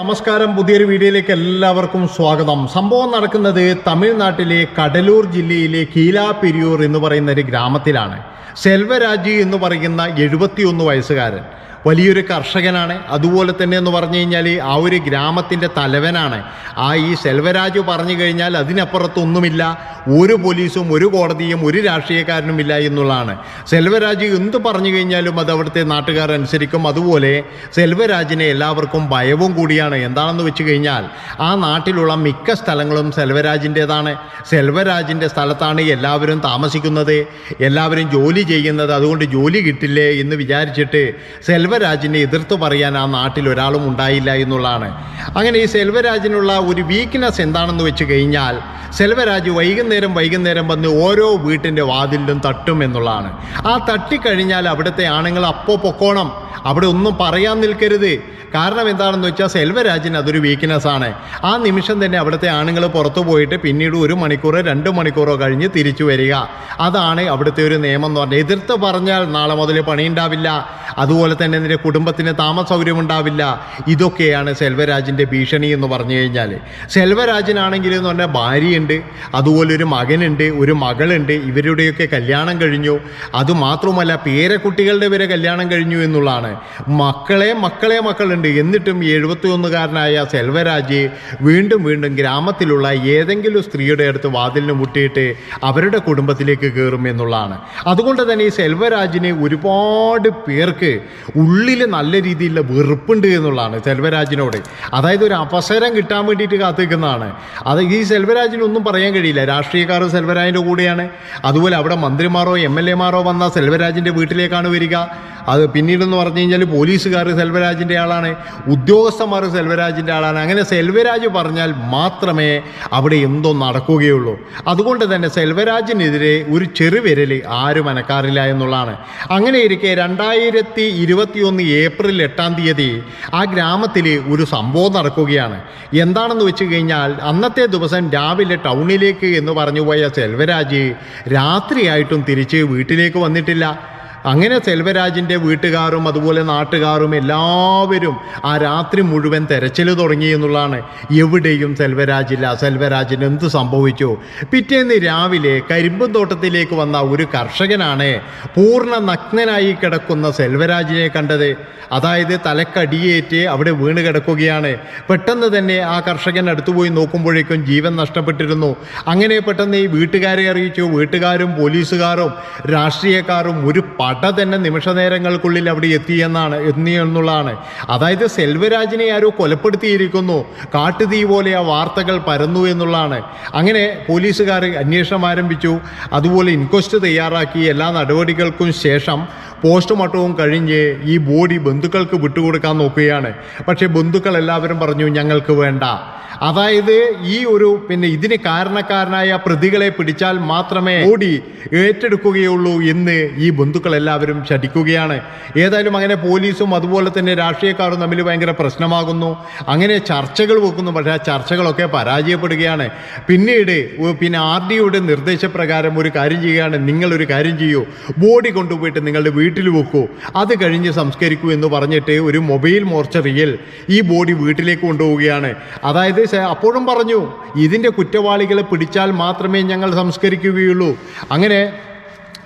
നമസ്കാരം. പുതിയൊരു വീഡിയോയിലേക്ക് എല്ലാവർക്കും സ്വാഗതം. സംഭവം നടക്കുന്നത് തമിഴ്നാട്ടിലെ കടലൂർ ജില്ലയിലെ കീലാപെരിയൂർ എന്ന് പറയുന്ന ഒരു ഗ്രാമത്തിലാണ്. സെൽവരാജി എന്ന് പറയുന്ന എഴുപത്തിയൊന്ന് വയസ്സുകാരൻ വലിയൊരു കർഷകനാണ്. അതുപോലെ തന്നെ എന്ന് പറഞ്ഞു കഴിഞ്ഞാൽ ആ ഒരു ഗ്രാമത്തിന്റെ തലവനാണ്. ആ ഈ സെൽവരാജ് പറഞ്ഞു കഴിഞ്ഞാൽ അതിനപ്പുറത്തൊന്നുമില്ല. ഒരു പോലീസും ഒരു കോടതിയും ഒരു രാഷ്ട്രീയക്കാരനും ഇല്ല എന്നുള്ളതാണ്. സെൽവരാജ് എന്ത് പറഞ്ഞു കഴിഞ്ഞാലും അത് അവിടുത്തെ നാട്ടുകാർ അനുസരിക്കും. അതുപോലെ സെൽവരാജിനെ എല്ലാവർക്കും ഭയവും കൂടിയാണ്. എന്താണെന്ന് വെച്ച് കഴിഞ്ഞാൽ ആ നാട്ടിലുള്ള മിക്ക സ്ഥലങ്ങളും സെൽവരാജിന്റെതാണ്. സെൽവരാജിന്റെ സ്ഥലത്താണ് എല്ലാവരും താമസിക്കുന്നത്. എല്ലാവരും ജോലി ചെയ്യുന്നത്. അതുകൊണ്ട് ജോലി കിട്ടില്ലേ എന്ന് വിചാരിച്ചിട്ട് സെൽവരാജിനെ എതിർത്ത് പറയാൻ ആ നാട്ടിൽ ഒരാളും ഉണ്ടായില്ല എന്നുള്ളതാണ്. അങ്ങനെ ഈ സെൽവരാജിനുള്ള ഒരു വീക്ക്നെസ് എന്താണെന്ന് വെച്ച് കഴിഞ്ഞാൽ സെൽവരാജ് വൈകുന്നേരം വൈകുന്നേരം വന്ന് ഓരോ വീട്ടിന്റെ വാതിലിലും തട്ടും എന്നുള്ളതാണ്. ആ തട്ടിക്കഴിഞ്ഞാൽ അവിടുത്തെ ആണുങ്ങൾ അപ്പോൾ പൊക്കോണം അവിടെ ഒന്നും പറയാൻ നിൽക്കരുത്. കാരണം എന്താണെന്ന് വെച്ചാൽ സെൽവരാജിന് അതൊരു വീക്ക്നെസ് ആണ്. ആ നിമിഷം തന്നെ അവിടുത്തെ ആണുങ്ങൾ പുറത്തു പോയിട്ട് പിന്നീട് ഒരു മണിക്കൂറോ രണ്ട് മണിക്കൂറോ കഴിഞ്ഞ് തിരിച്ചു വരിക. അതാണ് അവിടുത്തെ ഒരു നിയമം എന്ന് പറഞ്ഞാൽ എതിർത്ത് പറഞ്ഞാൽ നാളെ മുതൽ പണിയുണ്ടാവില്ല അതുപോലെ തന്നെ നിന്റെ കുടുംബത്തിന് താമസ സൗകര്യം ഉണ്ടാവില്ല. ഇതൊക്കെയാണ് സെൽവരാജിന്റെ ഭീഷണി എന്ന് പറഞ്ഞു കഴിഞ്ഞാൽ സെൽവരാജിനാണെങ്കിൽ എന്ന് പറഞ്ഞാൽ ഭാര്യയുണ്ട് അതുപോലെ ഒരു മകനുണ്ട് ഒരു മകളുണ്ട് ഇവരുടെയൊക്കെ കല്യാണം കഴിഞ്ഞു. അതുമാത്രമല്ല പേരക്കുട്ടികളുടെ വരെ കല്യാണം കഴിഞ്ഞു എന്നുള്ളതാണ്. മക്കളെ മക്കളെ മക്കളുണ്ട്. എന്നിട്ടും എഴുപത്തിയൊന്നുകാരനായ സെൽവരാജ് വീണ്ടും വീണ്ടും ഗ്രാമത്തിലുള്ള ഏതെങ്കിലും സ്ത്രീയുടെ അടുത്ത് വാതിലിന് മുട്ടിയിട്ട് അവരുടെ കുടുംബത്തിലേക്ക് കയറും എന്നുള്ളതാണ്. അതുകൊണ്ട് തന്നെ ഈ സെൽവരാജിന് ഒരുപാട് പേർക്ക് ഉള്ളിൽ നല്ല രീതിയിലുള്ള വെറുപ്പുണ്ട് എന്നുള്ളതാണ് സെൽവരാജിനോട്. അതായത് ഒരു അവസരം കിട്ടാൻ വേണ്ടിയിട്ട് കാത്തിരിക്കുന്നതാണ്. അത് ഈ സെൽവരാജിനൊന്നും പറയാൻ കഴിയില്ല. രാഷ്ട്രീയക്കാർ സെൽവരാജിന്റെ കൂടെയാണ്. അതുപോലെ അവിടെ മന്ത്രിമാരോ എം എൽ എമാരോ വന്ന സെൽവരാജിന്റെ വീട്ടിലേക്കാണ് വരിക. അത് പിന്നീടെന്ന് പറഞ്ഞു കഴിഞ്ഞാൽ പോലീസുകാർ സെൽവരാജിന്റെ ആളാണ് ഉദ്യോഗസ്ഥന്മാർ സെൽവരാജിന്റെ ആളാണ്. അങ്ങനെ സെൽവരാജ് പറഞ്ഞാൽ മാത്രമേ അവിടെ എന്തോ നടക്കുകയുള്ളൂ. അതുകൊണ്ട് തന്നെ സെൽവരാജിനെതിരെ ഒരു ചെറുവിരൽ ആരും അനക്കാറില്ല എന്നുള്ളതാണ്. അങ്ങനെ ഇരിക്കെ രണ്ടായിരത്തി ഇരുപത്തിയൊന്ന് ഏപ്രിൽ എട്ടാം തീയതി ആ ഗ്രാമത്തിൽ ഒരു സംഭവം നടക്കുകയാണ്. എന്താണെന്ന് വെച്ച് കഴിഞ്ഞാൽ അന്നത്തെ ദിവസം രാവിലെ ടൗണിലേക്ക് എന്ന് പറഞ്ഞു പോയ സെൽവരാജ് രാത്രിയായിട്ടും തിരിച്ച് വീട്ടിലേക്ക് വന്നിട്ടില്ല. അങ്ങനെ സെൽവരാജിന്റെ വീട്ടുകാരും അതുപോലെ നാട്ടുകാരും എല്ലാവരും ആ രാത്രി മുഴുവൻ തെരച്ചിൽ തുടങ്ങി എന്നുള്ളതാണ് എവിടെയും സെൽവരാജില്ല. സെൽവരാജിന് എന്ത് സംഭവിച്ചു? പിറ്റേന്ന് രാവിലെ കരിമ്പും തോട്ടത്തിലേക്ക് വന്ന ഒരു കർഷകനാണ് പൂർണ നഗ്നനായി കിടക്കുന്ന സെൽവരാജിനെ കണ്ടത്. അതായത് തലക്കടിയേറ്റ് അവിടെ വീണ് കിടക്കുകയാണ്. പെട്ടെന്ന് തന്നെ ആ കർഷകൻ അടുത്തുപോയി നോക്കുമ്പോഴേക്കും ജീവൻ നഷ്ടപ്പെട്ടിരുന്നു. അങ്ങനെ പെട്ടെന്ന് ഈ വീട്ടുകാരെ അറിയിച്ചു. വീട്ടുകാരും പോലീസുകാരും രാഷ്ട്രീയക്കാരും ഒരു പട തന്നെ നിമിഷനേരങ്ങൾക്കുള്ളിൽ അവിടെ എത്തിയെന്നാണ് എത്തി എന്നുള്ളതാണ്. അതായത് സെൽവരാജിനെ ആരോ കൊലപ്പെടുത്തിയിരിക്കുന്നു കാട്ടുതീ പോലെ ആ വാർത്തകൾ പരന്നു എന്നുള്ളതാണ്. അങ്ങനെ പോലീസുകാർ അന്വേഷണം ആരംഭിച്ചു. അതുപോലെ ഇൻക്വസ്റ്റ് തയ്യാറാക്കി. എല്ലാ നടപടികൾക്കും ശേഷം പോസ്റ്റ്മോർട്ടവും കഴിഞ്ഞ് ഈ ബോഡി ബന്ധുക്കൾക്ക് വിട്ടുകൊടുക്കാൻ നോക്കുകയാണ്. പക്ഷേ ബന്ധുക്കൾ എല്ലാവരും പറഞ്ഞു ഞങ്ങൾക്ക് വേണ്ട. അതായത് ഈ ഒരു പിന്നെ ഇതിന് കാരണക്കാരനായ പ്രതികളെ പിടിച്ചാൽ മാത്രമേ ബോഡി ഏറ്റെടുക്കുകയുള്ളൂ എന്ന് ഈ ബന്ധുക്കൾ എല്ലാവരും ശഠിക്കുകയാണ്. ഏതായാലും അങ്ങനെ പോലീസും അതുപോലെ തന്നെ രാഷ്ട്രീയക്കാരും തമ്മിൽ ഭയങ്കര പ്രശ്നമാകുന്നു. അങ്ങനെ ചർച്ചകൾ വെക്കുന്നു. പക്ഷേ ആ ചർച്ചകളൊക്കെ പരാജയപ്പെടുകയാണ്. പിന്നീട് പിന്നെ ആർ ഡിയുടെ നിർദ്ദേശപ്രകാരം ഒരു കാര്യം ചെയ്യുകയാണ്. നിങ്ങളൊരു കാര്യം ചെയ്യൂ. ബോഡി കൊണ്ടുപോയിട്ട് നിങ്ങളുടെ വീട്ടിൽ വെക്കൂ. അത് കഴിഞ്ഞ് സംസ്കരിക്കൂ എന്ന് പറഞ്ഞിട്ട് ഒരു മൊബൈൽ മോർച്ചറിയിൽ ഈ ബോഡി വീട്ടിലേക്ക് കൊണ്ടുപോവുകയാണ്. അതായത് അപ്പോഴും പറഞ്ഞു ഇതിന്റെ കുറ്റവാളികളെ പിടിച്ചാൽ മാത്രമേ ഞങ്ങൾ സംസ്കരിക്കുകയുള്ളൂ. അങ്ങനെ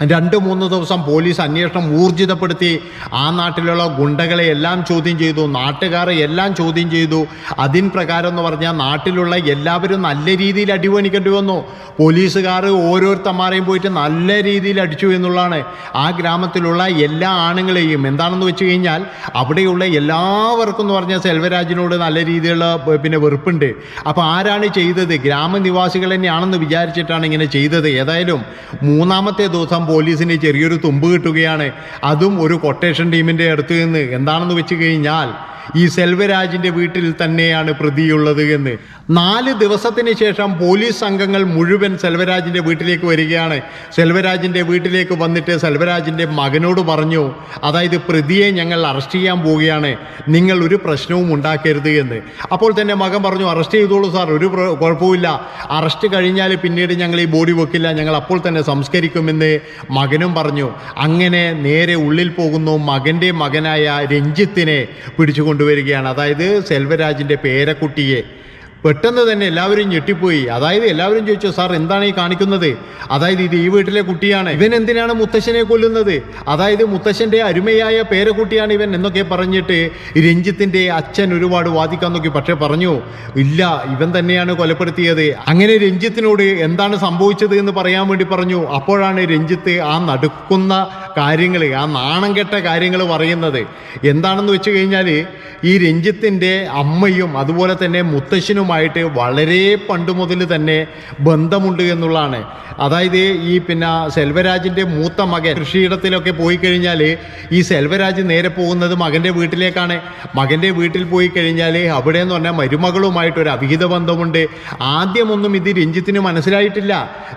രണ്ട് മൂന്ന് ദിവസം പോലീസ് അന്വേഷണം ഊർജിതപ്പെടുത്തി ആ നാട്ടിലുള്ള ഗുണ്ടകളെ എല്ലാം ചോദ്യം ചെയ്തു നാട്ടുകാരെ എല്ലാം ചോദ്യം ചെയ്തു. അതിൻ പ്രകാരം എന്ന് പറഞ്ഞാൽ നാട്ടിലുള്ള എല്ലാവരും നല്ല രീതിയിൽ അടിപണിക്കേണ്ടി വന്നു. പോലീസുകാർ ഓരോരുത്തന്മാരെയും പോയിട്ട് നല്ല രീതിയിൽ അടിച്ചു എന്നുള്ളതാണ്. ആ ഗ്രാമത്തിലുള്ള എല്ലാ ആണുങ്ങളെയും എന്താണെന്ന് വെച്ച് കഴിഞ്ഞാൽ അവിടെയുള്ള എല്ലാവർക്കും എന്ന് പറഞ്ഞാൽ സെൽവരാജിനോട് നല്ല രീതിയിലുള്ള പിന്നെ വെറുപ്പുണ്ട്. അപ്പോൾ ആരാണ് ചെയ്തത്? ഗ്രാമനിവാസികൾ തന്നെയാണെന്ന് വിചാരിച്ചിട്ടാണ് ഇങ്ങനെ ചെയ്തത്. ഏതായാലും മൂന്നാമത്തെ ദിവസം പോലീസിന് ചെറിയൊരു തുമ്പ് കിട്ടുകയാണ്. അതും ഒരു കൊട്ടേഷൻ ടീമിന്റെ അടുത്ത് നിന്ന്. എന്താണെന്ന് വെച്ച് കഴിഞ്ഞാൽ ഈ സെൽവരാജിന്റെ വീട്ടിൽ തന്നെയാണ് പ്രതിയുള്ളത് എന്ന്. നാല് ദിവസത്തിന് ശേഷം പോലീസ് സംഘങ്ങൾ മുഴുവൻ സെൽവരാജിന്റെ വീട്ടിലേക്ക് വരികയാണ്. സെൽവരാജിന്റെ വീട്ടിലേക്ക് വന്നിട്ട് സെൽവരാജിന്റെ മകനോട് പറഞ്ഞു അതായത് പ്രതിയെ ഞങ്ങൾ അറസ്റ്റ് ചെയ്യാൻ പോവുകയാണ്. നിങ്ങൾ ഒരു പ്രശ്നവും ഉണ്ടാക്കരുത് എന്ന്. അപ്പോൾ തന്നെ മകൻ പറഞ്ഞു അറസ്റ്റ് ചെയ്തോളൂ സാർ ഒരു കുഴപ്പമില്ല അറസ്റ്റ് കഴിഞ്ഞാൽ പിന്നീട് ഞങ്ങൾ ഈ ബോഡി വെക്കില്ല ഞങ്ങൾ അപ്പോൾ തന്നെ സംസ്കരിക്കുമെന്ന് മകനും പറഞ്ഞു. അങ്ങനെ നേരെ ഉള്ളിൽ പോകുന്നു മകന്റെ മകനായ രഞ്ജിത്തിനെ പിടിച്ചു കൊണ്ടുവരികയാണ് അതായത് സെൽവരാജിന്റെ പേരക്കുട്ടിയെ. പെട്ടെന്ന് തന്നെ എല്ലാവരും ഞെട്ടിപ്പോയി. അതായത് എല്ലാവരും ചോദിച്ചു സാർ എന്താണ് ഈ കാണിക്കുന്നത്? അതായത് ഇത് ഈ വീട്ടിലെ കുട്ടിയാണ്. ഇവൻ എന്തിനാണ് മുത്തശ്ശനെ കൊല്ലുന്നത്? അതായത് മുത്തശ്ശന്റെ അരുമയായ പേരക്കുട്ടിയാണ് ഇവൻ എന്നൊക്കെ പറഞ്ഞിട്ട് രഞ്ജിത്തിന്റെ അച്ഛൻ ഒരുപാട് വാദിക്കാൻ നോക്കി. പക്ഷെ പറഞ്ഞു ഇല്ല ഇവൻ തന്നെയാണ് കൊലപ്പെടുത്തിയത്. അങ്ങനെ രഞ്ജിത്തിനോട് എന്താണ് സംഭവിച്ചത് എന്ന് പറയാൻ വേണ്ടി പറഞ്ഞു. അപ്പോഴാണ് രഞ്ജിത്ത് ആ നടുക്കുന്ന കാര്യങ്ങൾ ആ നാണം കെട്ട കാര്യങ്ങൾ പറയുന്നത്. എന്താണെന്ന് വെച്ച് കഴിഞ്ഞാൽ ഈ രഞ്ജിത്തിന്റെ അമ്മയും അതുപോലെ തന്നെ മുത്തശ്ശനുമായിട്ട് വളരെ പണ്ട് മുതൽ തന്നെ ബന്ധമുണ്ട് എന്നുള്ളതാണ്. അതായത് ഈ പിന്നെ സെൽവരാജിന്റെ മൂത്ത മകൻ കൃഷിയിടത്തിലൊക്കെ പോയി കഴിഞ്ഞാൽ ഈ സെൽവരാജ് നേരെ പോകുന്നത് മകന്റെ വീട്ടിലേക്കാണ്. മകന്റെ വീട്ടിൽ പോയി കഴിഞ്ഞാൽ അവിടെ എന്ന് പറഞ്ഞാൽ മരുമകളുമായിട്ടൊരു അവിഹിത ബന്ധമുണ്ട്. ആദ്യമൊന്നും ഇത് രഞ്ജിത്തിന് മനസ്സിലായിട്ടില്ല.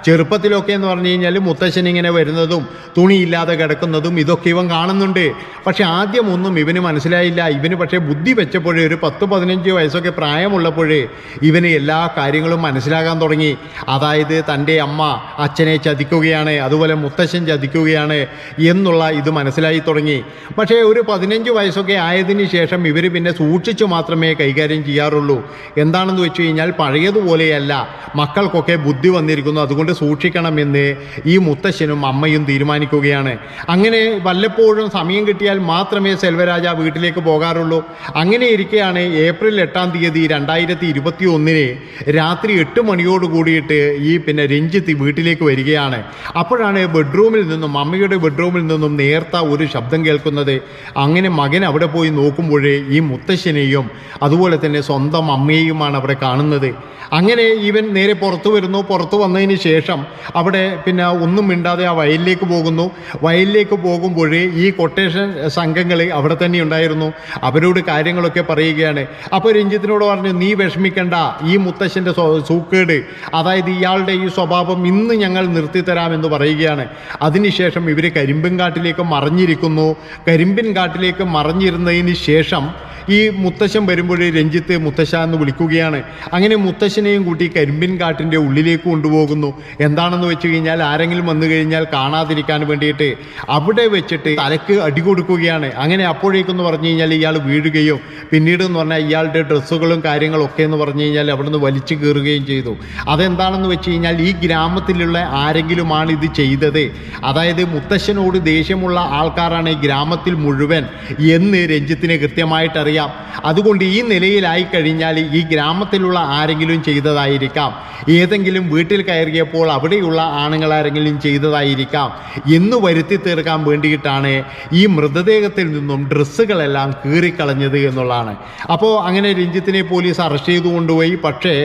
ചെറുപ്പത്തിലൊക്കെ എന്ന് പറഞ്ഞു കഴിഞ്ഞാൽ മുത്തശ്ശൻ ഇങ്ങനെ വരുന്നതും തുണിയില്ലാതെ കിടക്കുന്നതും ഇതൊക്കെ ഇവൻ കാണുന്നുണ്ട്. പക്ഷെ ആദ്യമൊന്നും ഇവന് മനസ്സിലായില്ല. ഇവന് പക്ഷേ ബുദ്ധി വെച്ചപ്പോഴേ ഒരു പത്ത് പതിനഞ്ച് വയസ്സൊക്കെ പ്രായമുള്ളപ്പോഴേ ഇവന് എല്ലാ കാര്യങ്ങളും മനസ്സിലാകാൻ തുടങ്ങി. അതായത് തന്റെ അമ്മ അച്ഛനെ ചതിക്കുകയാണ് അതുപോലെ മുത്തശ്ശൻ ചതിക്കുകയാണ് എന്നുള്ള ഇത് മനസ്സിലായി തുടങ്ങി. പക്ഷേ ഒരു പതിനഞ്ച് വയസ്സൊക്കെ ആയതിനു ശേഷം ഇവർ പിന്നെ സൂക്ഷിച്ചു മാത്രമേ കൈകാര്യം ചെയ്യാറുള്ളൂ. എന്താണെന്ന് വെച്ച് കഴിഞ്ഞാൽ പഴയതുപോലെയല്ല. മക്കൾക്കൊക്കെ ബുദ്ധി വന്നിരിക്കുന്നു അതുകൊണ്ട് സൂക്ഷിക്കണമെന്ന് ഈ മുത്തശ്ശനും അമ്മയും തീരുമാനിക്കുകയാണ്. അങ്ങനെ വല്ലപ്പോഴും സമയം കിട്ടിയാൽ മാത്രമേ സെൽവരാജ വീട്ടിലേക്ക് പോകാറുള്ളൂ. അങ്ങനെ ഇരിക്കെയാണ് ഏപ്രിൽ എട്ടാം തീയതി രണ്ടായിരത്തി ഇരുപത്തി ഒന്നിന് രാത്രി എട്ട് മണിയോട് കൂടിയിട്ട് ഈ പിന്നെ രഞ്ജിത്ത് വീട്ടിലേക്ക് വരികയാണ്. അപ്പോഴാണ് ബെഡ്റൂമിൽ നിന്നും അമ്മയുടെ ബെഡ്റൂമിൽ നിന്നും നേർത്ത ഒരു ശബ്ദം കേൾക്കുന്നത്. അങ്ങനെ മകൻ അവിടെ പോയി നോക്കുമ്പോഴേ ഈ മുത്തശ്ശനെയും അതുപോലെ തന്നെ സ്വന്തം അമ്മയെയുമാണ് അവിടെ കാണുന്നത്. അങ്ങനെ ഇവൻ നേരെ പുറത്തു വരുന്നു. പുറത്തു വന്നതിന് ശേഷം അവിടെ പിന്നെ ഒന്നും മിണ്ടാതെ ആ വയലിലേക്ക് പോകുന്നു. വയലിലേക്ക് പോകുമ്പോഴേ ഈ കൊട്ടേഷൻ സംഘങ്ങൾ അവിടെ തന്നെ ഉണ്ടായിരുന്നു. അവരോട് കാര്യങ്ങളൊക്കെ പറയുകയാണ്. അപ്പോൾ രഞ്ജിത്തിനോട് പറഞ്ഞു നീ വിഷമിക്കണ്ട ഈ മുത്തശ്ശന്റെ സൂക്കേട്. അതായത് ഇയാളുടെ ഈ സ്വഭാവം ഇന്ന് ഞങ്ങൾ നിർത്തിത്തരാമെന്ന് പറയുകയാണ്. അതിനുശേഷം ഇവർ കരിമ്പിൻ കാട്ടിലേക്ക് മറിഞ്ഞിരിക്കുന്നു. കരിമ്പിൻ കാട്ടിലേക്ക് മറിഞ്ഞിരുന്നതിന് ശേഷം ഈ മുത്തശ്ശൻ വരുമ്പോഴേ രഞ്ജിത്ത് മുത്തശ്ശ എന്ന് വിളിക്കുകയാണ്. അങ്ങനെ മുത്തശ്ശനെയും കൂട്ടി കരിമ്പിൻ കാട്ടിന്റെ ഉള്ളിലേക്ക് കൊണ്ടുപോകുന്നു. എന്താണെന്ന് വെച്ച് കഴിഞ്ഞാൽ ആരെങ്കിലും വന്നു കഴിഞ്ഞാൽ കാണാതിരിക്കാൻ വേണ്ടിയിട്ട് അവിടെ വെച്ചിട്ട് തലക്ക് അടി കൊടുക്കുകയാണ്. അങ്ങനെ അപ്പോഴേക്കെന്ന് പറഞ്ഞു കഴിഞ്ഞാൽ ഇയാൾ വീഴുകയും പിന്നീട് എന്ന് പറഞ്ഞാൽ ഇയാളുടെ ഡ്രസ്സുകളും കാര്യങ്ങളൊക്കെ എന്ന് പറഞ്ഞു കഴിഞ്ഞാൽ അവിടെ നിന്ന് വലിച്ചു കയറുകയും ചെയ്തു. അതെന്താണെന്ന് വെച്ച് കഴിഞ്ഞാൽ ഈ ഗ്രാമത്തിലുള്ള ആരെങ്കിലുമാണ് ഇത് ചെയ്തത്. അതായത് മുത്തശ്ശനോട് ദേഷ്യമുള്ള ആൾക്കാരാണ് ഈ ഗ്രാമത്തിൽ മുഴുവൻ എന്ന് രഞ്ജിത്തിനെ കൃത്യമായിട്ട് അറിയാം അതുകൊണ്ട് ഈ നിലയിലായി കഴിഞ്ഞാൽ ഈ ഗ്രാമത്തിലുള്ള ആരെങ്കിലും ചെയ്തതായിരിക്കാം. ഏതെങ്കിലും വീട്ടിൽ കയറിയപ്പോൾ അവിടെയുള്ള ആണുങ്ങൾ ആരെങ്കിലും ചെയ്തതായിരിക്കാം. എന്ന് വരുത്തി തീർക്കാൻ വേണ്ടിയിട്ടാണ് ഈ മൃതദേഹത്തിൽ നിന്നും ഡ്രസ്സുകളെല്ലാം കീറിക്കളഞ്ഞത് എന്നുള്ളതാണ്. അപ്പോൾ അങ്ങനെ രഞ്ജിത്തിനെ പോലീസ് അറസ്റ്റ് ചെയ്തു കൊണ്ടുപോയി. പക്ഷേ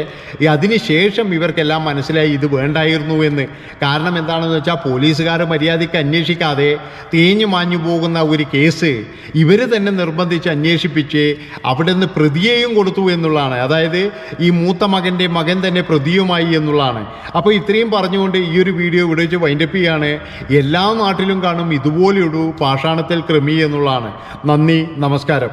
അതിനുശേഷം ഇവർക്കെല്ലാം മനസ്സിലായി ഇത് വേണ്ടായിരുന്നു എന്ന്. കാരണം എന്താണെന്ന് വെച്ചാൽ പോലീസുകാർ മര്യാദയ്ക്ക് അന്വേഷിക്കാതെ തേഞ്ഞു മാഞ്ഞു പോകുന്ന ഒരു കേസ് ഇവർ തന്നെ നിർബന്ധിച്ച് അന്വേഷിപ്പിച്ച് അവിടെ നിന്ന് പ്രതിയെയും കൊടുത്തു എന്നുള്ളതാണ്. അതായത് ഈ മൂത്ത മകന്റെ മകൻ തന്നെ പ്രതിയുമായി എന്നുള്ളതാണ്. അപ്പോൾ ഇത്രയും പറഞ്ഞുകൊണ്ട് ഈ ഒരു വീഡിയോ ഇവിടെ വെച്ച് വൈൻഡപ്പ് ചെയ്യാണ്. എല്ലാ നാട്ടിലും കാണും ഇതുപോലെയൊരു പാഷാണത്തിൽ ക്രമി എന്നുള്ളതാണ്. നന്ദി നമസ്കാരം.